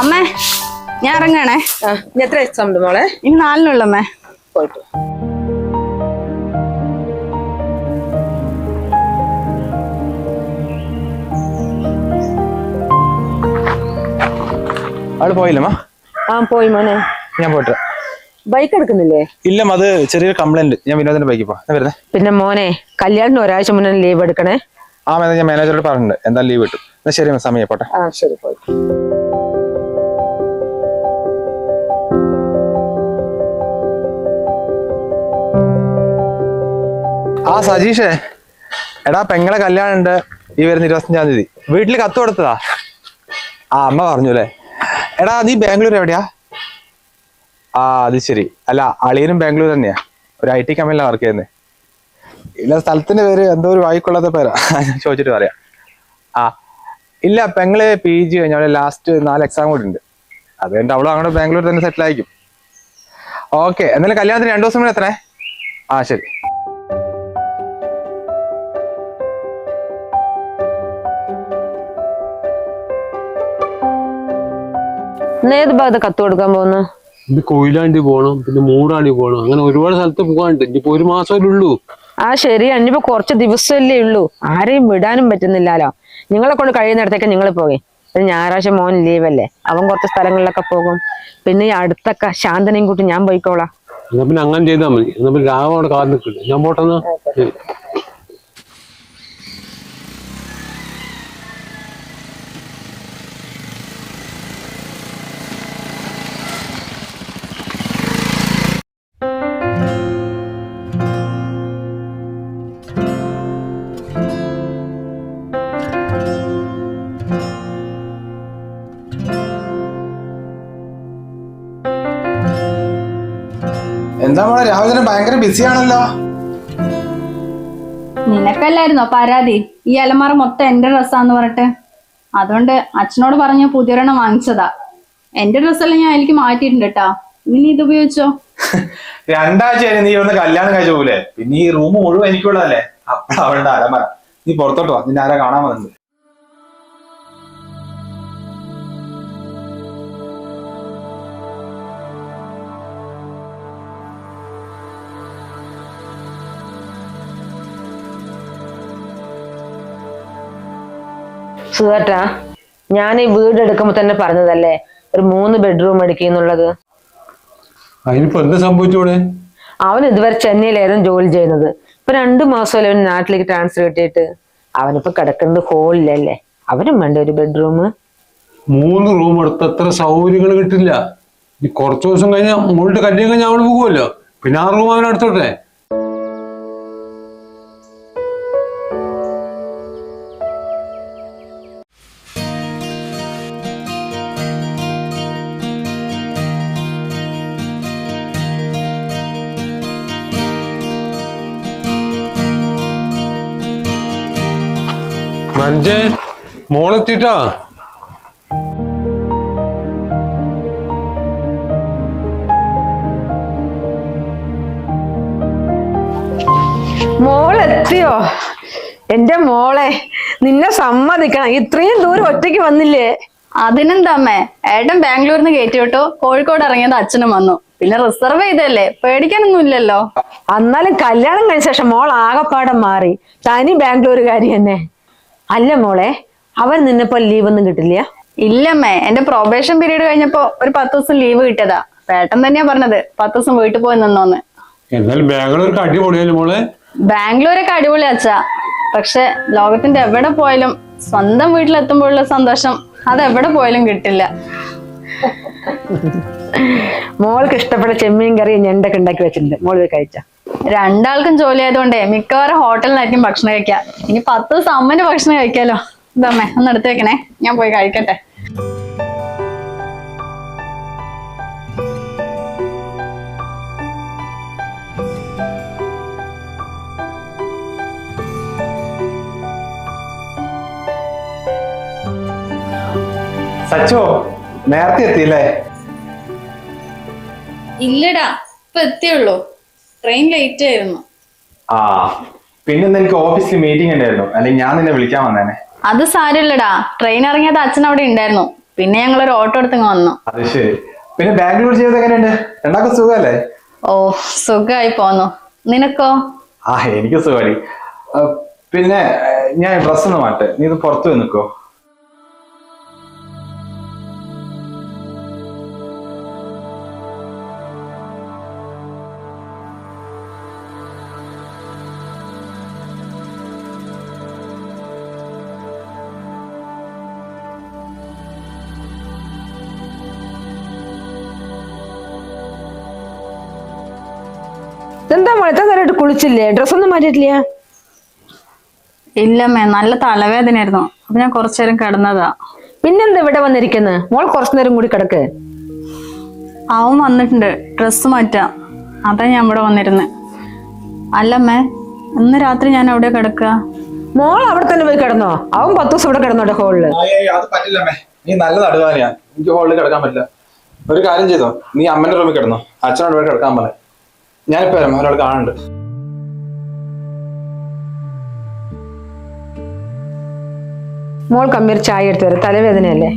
അമ്മേ ഞാൻ ഇറങ്ങണേ. എത്ര എക്സാം ഉണ്ട് മോളെ? ഇനി നാലിനുള്ളമ്മേ പോയിട്ട്. അവൾ പോയില്ലമ്മ ആ പോയി മോനെ. ഞാൻ പോട്ടെ ബൈക്ക് എടുക്കുന്നില്ലേ? ഇല്ല അത് ചെറിയൊരു കംപ്ലൈന്റ് ഞാൻ വിനോദിന്റെ ബൈക്കിൽ പോ ഞാൻ വരുന്നേ? പിന്നെ മോനെ കല്യാണത്തിന് ഒരാഴ്ച മുന്നേ ലീവ് എടുക്കണേ. ആ ഞാൻ മാനേജറോട് പറഞ്ഞിട്ടുണ്ട്. എന്താ ലീവ് കിട്ടും. എന്നാ ശരി സമയം പോട്ടെ ആ ശരി പോയി. ആ സജീഷേ എടാ പെങ്ങളെ കല്യാണം ഉണ്ട്. ഈ വരുന്ന ഇരുപത്തഞ്ചാം തീയതി. വീട്ടിൽ കത്ത് കൊടുത്തതാ. ആ അമ്മ പറഞ്ഞു അല്ലേ? എടാ നീ ബാംഗ്ലൂർ എവിടെയാ? ആ അത് ശരി. അല്ല അളിയനും ബാംഗ്ലൂർ തന്നെയാ. ഒരു ഐ ടി കമ്പനിയിലാണ് വർക്ക് ചെയ്യുന്നത് ഇല്ല സ്ഥലത്തിന്റെ പേര് എന്തോ ഒരു വായിക്കൊള്ളാത്ത പേരാ. ചോദിച്ചിട്ട് പറയാം. ആ ഇല്ല പെങ്ങളെ പി ജി കഴിഞ്ഞ. ലാസ്റ്റ് നാല് എക്സാം കൂടി ഉണ്ട്. അത് കഴിഞ്ഞിട്ട് അവളും അങ്ങോട്ട് ബാംഗ്ലൂർ തന്നെ സെറ്റിൽ ആയിരിക്കും. ഓക്കെ എന്നാലും കല്യാണത്തിന് രണ്ടു ദിവസം കൂടെ എത്രേ ആ ശരി. ഏത് ഭാഗത്ത് കത്ത് കൊടുക്കാൻ പോകുന്നു? ഇനി കൊയിലാണ്ടി പോകണം പിന്നെ മൂടാണ്ടി പോകണം അങ്ങനെ ഒരുപാട് സ്ഥലത്ത് പോകാനുണ്ട്. ഇനിയിപ്പോ ഒരു മാസമല്ലേ ഉള്ളൂ. ആ ശരി ഇനിയിപ്പോ കുറച്ച് ദിവസമല്ലേ ഉള്ളൂ. ആരെയും വിടാനും പറ്റുന്നില്ലല്ലോ. നിങ്ങളെ കൊണ്ട് കഴിയുന്നിടത്തേക്ക് നിങ്ങൾ പോകെ. ഒരു ഞായറാഴ്ച മോൻ ലീവല്ലേ അവൻ കുറച്ച് സ്ഥലങ്ങളിലൊക്കെ പോകും. പിന്നെ ഈ അടുത്തൊക്കെ ശാന്തനെയും കൂട്ടി ഞാൻ പോയിക്കോളാം. എന്നാ പിന്നെ അങ്ങനെ ചെയ്താൽ മതി. എന്നാ പിന്നെ അവിടെ കാത്തു നിൽക്കില്ല ഞാൻ പോട്ടെന്നാ? എന്താ മോളെ രാവിലെ തന്നെ ഭയങ്കര ബിസി ആണല്ലോ. നിനക്കല്ലായിരുന്നോ പരാതി? ഈ അലമാറ മൊത്തം എന്റെ ഡ്രസ്സാന്ന് പറഞ്ഞിട്ട്. അതുകൊണ്ട് അച്ഛനോട് പറഞ്ഞ് പുതിയൊരെണ്ണം വാങ്ങിച്ചതാ. എന്റെ ഡ്രസ്സെല്ലാം ഞാൻ എനിക്ക് മാറ്റിയിട്ടുണ്ട് കേട്ടാ ഇനി നീ ഇത് ഉപയോഗിച്ചോ? രണ്ടാഴ്ച കഴിഞ്ഞ് നീ ഒന്ന് കല്യാണം കഴിച്ച പോലെ പിന്നെ ഈ റൂം മുഴുവൻ എനിക്കുള്ളതല്ലേ? അപ്പഴാ അവളുടെ അലമറ നീ പുറത്തോട്ട് വാ. നിന്നെ ആരാ കാണാൻ വന്നത്? സുധേട്ടാ ഞാൻ ഈ വീട് എടുക്കുമ്പോ തന്നെ പറഞ്ഞതല്ലേ ഒരു മൂന്ന് ബെഡ്റൂം എടുക്കുന്നുള്ളത്. അതിനിപ്പോ എന്താ സംഭവിച്ചൂടെ? അവൻ ഇതുവരെ ചെന്നൈയിലായിരുന്നു ജോലി ചെയ്യുന്നത്. ഇപ്പൊ രണ്ടു മാസമല്ലേ അവൻ നാട്ടിലേക്ക് ട്രാൻസ്ഫർ കിട്ടിയിട്ട്. അവനിപ്പോ കിടക്കുന്നത് ഹോളിലല്ലേ അവനും വേണ്ട ഒരു ബെഡ്റൂം മൂന്ന് റൂം എടുത്ത് അത്ര സൗകര്യങ്ങൾ കിട്ടില്ല. ഇനി കുറച്ച് ദിവസം കഴിഞ്ഞാൽ മുകളിൽ കല്യാണം കഴിഞ്ഞാൽ അവൾ പോകുമല്ലോ. പിന്നെ ആ റൂം അവൻ മഞ്ചേ മോളെത്തിട്ടാ മോളെത്തിയോ? എന്റെ മോളെ നിന്നെ സമ്മതിക്കണം. ഇത്രയും ദൂരം ഒറ്റയ്ക്ക് വന്നില്ലേ? അതിനെന്താമ്മേ ഏട്ടൻ ബാംഗ്ലൂരിൽ നിന്ന് കയറ്റി വിട്ടു കോഴിക്കോട് ഇറങ്ങിയത് അച്ഛനും വന്നു. പിന്നെ റിസർവ് ചെയ്തല്ലേ പേടിക്കാനൊന്നും ഇല്ലല്ലോ എന്നാലും കല്യാണം കഴിഞ്ഞ ശേഷം മോൾ ആകെപ്പാടം മാറി. തനി ബാംഗ്ലൂരുകാരി തന്നെ. അല്ല മോളെ അവൻ നിന്നപ്പോ ലീവ് ഒന്നും കിട്ടില്ല. ഇല്ലമ്മേ എന്റെ പ്രൊബേഷൻ പീരീഡ് കഴിഞ്ഞപ്പോ ഒരു പത്ത് ദിവസം ലീവ് കിട്ടിയതാ. പേട്ടൻ തന്നെയാ പറഞ്ഞത് പത്ത് ദിവസം വീട്ടിൽ പോയി നിന്നോന്ന്. എന്നാൽ ബാംഗ്ലൂർക്ക് അടിപൊളിയല്ലേ മോളെ? ബാംഗ്ലൂരൊക്കെ അടിപൊളി അച്ഛാ. പക്ഷെ ലോകത്തിന്റെ എവിടെ പോയാലും സ്വന്തം വീട്ടിലെത്തുമ്പോഴുള്ള സന്തോഷം അത് എവിടെ പോയാലും കിട്ടില്ല. മോൾക്ക് ഇഷ്ടപ്പെട്ട ചെമ്മീൻ കറി ഞണ്ടൊക്കെ ഉണ്ടാക്കി വെച്ചിട്ടുണ്ട്. മോൾ പോയി കഴിച്ച? രണ്ടാൾക്കും ജോലി ആയതുകൊണ്ടേ മിക്കവാറും ഹോട്ടലിലായിരിക്കും ഭക്ഷണം കഴിക്കാം. ഇനി പത്ത് ദിവസം അമ്മന്റെ ഭക്ഷണം കഴിക്കാലോ. ഇതമ്മേ ഒന്ന് എടുത്ത് വെക്കണേ. ഞാൻ പോയി കഴിക്കട്ടെ. സച്ചോ നേരത്തെ എത്തിയില്ലേ? ഇല്ലടാ ഇപ്പൊ എത്തിയുള്ളൂ. ട്രെയിൻ ലേറ്റ് ആയിരുന്നു. ആ പിന്നെ എനിക്ക് ഓഫീസിൽ മീറ്റിംഗ് ഉണ്ടായിരുന്നു. അല്ലെങ്കിൽ ഞാൻ നിന്നെ വിളിക്കാൻ വന്നേനെ. അത് സാരമില്ലടാ. ട്രെയിൻ ഇറങ്ങിയത് അച്ഛൻ അവിടെ ഉണ്ടായിരുന്നു. പിന്നെ ഞങ്ങൾ ഒരു ഓട്ടോ എടുത്ത് വന്നു. അത് ശരി. പിന്നെ ബാംഗ്ലൂർ ജീവിതം എങ്ങനെയുണ്ട്? രണ്ടാക്കും സുഖമല്ലേ? ഓ സുഖമായി പോന്നു. നിനക്കോ? ആ എനിക്ക് സുഖമായി പിന്നെ ഞാൻ ഡ്രസ് ഒന്ന് മാട്ടെ നീ ഇത് പുറത്ത് നിൽക്കോ. ഇതെന്താ മോളെ? എത്ര നേരമായിട്ട് കുളിച്ചില്ലേ? ഡ്രസ്സൊന്നും മാറ്റിയിട്ടില്ല? ഇല്ലമ്മേ നല്ല തലവേദനയായിരുന്നു. അപ്പൊ ഞാൻ കുറച്ചു നേരം കിടന്നതാ. പിന്നെന്താ ഇവിടെ വന്നിരിക്കുന്നത് മോൾ കുറച്ചു നേരം കൂടി കിടക്ക്. അവൻ വന്നിട്ടുണ്ട്. ഡ്രസ്സ് മാറ്റാം അതാ ഞാൻ ഇവിടെ വന്നിരുന്നത് അല്ലമ്മേ ഇന്ന് രാത്രി ഞാൻ അവിടെ കിടക്ക മോൾ അവിടെ തന്നെ പോയി കിടന്നോ? അവൻ പത്ത് ദിവസം ഇവിടെ കിടന്നോട്ടെ ഹോളിൽ അത് പറ്റില്ലമ്മേ നീ നല്ല നടുവാനിയാ എനിക്ക് ഹോളിൽ കിടക്കാൻ പറ്റില്ല. ഒരു കാര്യം ചെയ്തോ? നീ അമ്മന്റെ റൂമിൽ കിടന്നോ. അച്ഛനോട് ഇവിടെ കിടക്കാൻ പറ ഞാനിപ്പോ വരാം. ഒരാൾ കാണുന്നുണ്ട്. മോൾ കമ്മീർ ചായ എടുത്തു വരാം തലവേദനയല്ലേ?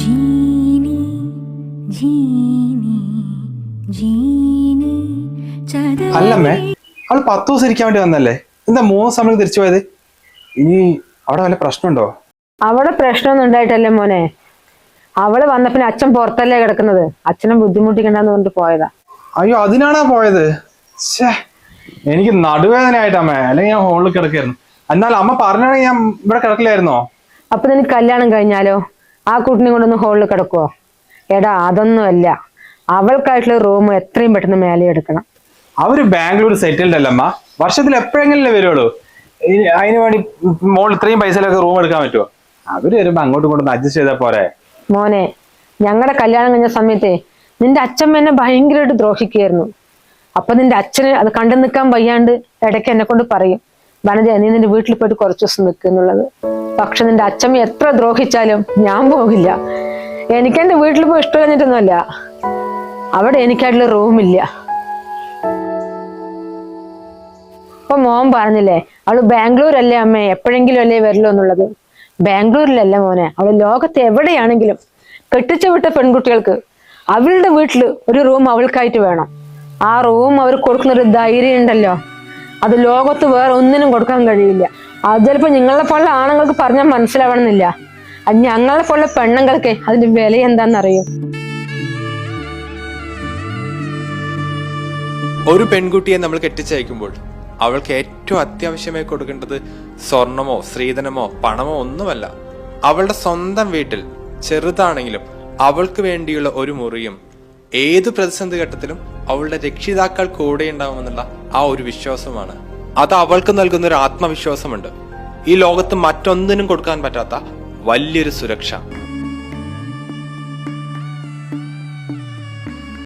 ജീനി ജീനി ജീനി ചത അല്ലമ്മേ അവൾ പത്ത് ദിവസം ഇരിക്കാൻ വേണ്ടി വന്നല്ലേ? എന്താ മൂന്ന് സമയം തിരിച്ചു പോയത്? ഇനി അവിടെ വല്ല പ്രശ്നമുണ്ടോ? അവിടെ പ്രശ്നമൊന്നും ഉണ്ടായിട്ടല്ലേ മോനെ? അവൾ വന്ന പിന്നെ അച്ഛൻ പുറത്തല്ലേ കിടക്കുന്നത്? അച്ഛനെ ബുദ്ധിമുട്ടിക്കണ്ടെന്ന് പറഞ്ഞിട്ട് പോയതാ. അയ്യോ അതിനാണാ പോയത്? എനിക്ക് എനിക്ക് നടുവേദനയായിട്ടമ്മേ അല്ലെങ്കിൽ ഞാൻ ഹോളിൽ കിടക്കായിരുന്നു. എന്നാൽ അമ്മ പറഞ്ഞാണെങ്കിൽ ഞാൻ ഇവിടെ കിടക്കില്ലായിരുന്നോ? അപ്പൊ നിനക്ക് കല്യാണം കഴിഞ്ഞാലോ? ആ കുട്ടിനെ കൊണ്ടൊന്ന് ഹോളിൽ കിടക്കുവോ? എടാ അതൊന്നുമല്ല. അവൾക്കായിട്ടുള്ള റൂം എത്രയും പെട്ടെന്ന് മേലെ എടുക്കണം. അവർ ബാംഗ്ലൂർ സെറ്റിൽഡ് അല്ലമ്മ വർഷത്തിൽ എപ്പോഴെങ്കിലും വരുള്ളൂ? ഇനി അതിന് വേണ്ടി മോൾ ഇത്രയും പൈസയിലൊക്കെ റൂം എടുക്കാൻ പറ്റുമോ അവർ വരുമ്പോ അങ്ങോട്ടും ഇങ്ങോട്ടും അഡ്ജസ്റ്റ് ചെയ്താ പോരെ. മോനെ ഞങ്ങളുടെ കല്യാണം കഴിഞ്ഞ സമയത്തെ നിന്റെ അച്ഛമ്മ എന്നെ ഭയങ്കരമായിട്ട് ദ്രോഹിക്കുകയായിരുന്നു. അപ്പൊ നിന്റെ അച്ഛന് അത് കണ്ടു നിൽക്കാൻ വയ്യാണ്ട് ഇടയ്ക്ക് എന്നെ കൊണ്ട് പറയും വനജ നീ നിന്റെ വീട്ടിൽ പോയിട്ട് കുറച്ച് ദിവസം നിൽക്കുക എന്നുള്ളത്. പക്ഷെ നിന്റെ അച്ഛമ്മ എത്ര ദ്രോഹിച്ചാലും ഞാൻ പോകില്ല എനിക്ക് എന്റെ വീട്ടിൽ പോയി ഇഷ്ടം കഴിഞ്ഞിട്ടൊന്നുമല്ല. അവിടെ എനിക്കായിട്ടുള്ള റൂമില്ല ഇപ്പൊ മോൻ പറഞ്ഞില്ലേ അവൾ ബാംഗ്ലൂർ അല്ലേ അമ്മേ? എപ്പോഴെങ്കിലും അല്ലേ വരല്ലോ എന്നുള്ളത് ബാംഗ്ലൂരിലല്ല മോനെ. അവൾ ലോകത്ത് എവിടെയാണെങ്കിലും കെട്ടിച്ചു വിട്ട പെൺകുട്ടികൾക്ക് അവളുടെ വീട്ടിൽ ഒരു റൂം അവൾക്കായിട്ട് വേണം. ആ റൂം അവർ കൊടുക്കുന്ന ഒരു ധൈര്യം ഉണ്ടല്ലോ. അത് ലോകത്ത് വേറെ ഒന്നിനും കൊടുക്കാൻ കഴിയില്ല. അത് ചിലപ്പോൾ നിങ്ങളെ പോലുള്ള ആണുങ്ങൾക്ക് പറഞ്ഞാൽ മനസ്സിലാവണമെന്നില്ല. അത് ഞങ്ങളെ പോലുള്ള പെണ്ണുങ്ങൾക്ക് അതിന്റെ വില എന്താണെന്നറിയും? ഒരു പെൺകുട്ടിയെ നമ്മൾ കെട്ടിച്ചയക്കുമ്പോൾ അവൾക്ക് ഏറ്റവും അത്യാവശ്യമായി കൊടുക്കേണ്ടത് സ്വർണമോ സ്ത്രീധനമോ പണമോ ഒന്നുമല്ല. അവളുടെ സ്വന്തം വീട്ടിൽ ചെറുതാണെങ്കിലും അവൾക്ക് വേണ്ടിയുള്ള ഒരു മുറിയും ഏത് പ്രതിസന്ധി ഘട്ടത്തിലും അവളുടെ രക്ഷിതാക്കൾ കൂടെ ഉണ്ടാവുമെന്നുള്ള ആ ഒരു വിശ്വാസമാണ് അത് അവൾക്ക് നൽകുന്ന ഒരു ആത്മവിശ്വാസമുണ്ട്. ഈ ലോകത്ത് മറ്റൊന്നിനും കൊടുക്കാൻ പറ്റാത്ത വലിയൊരു സുരക്ഷ.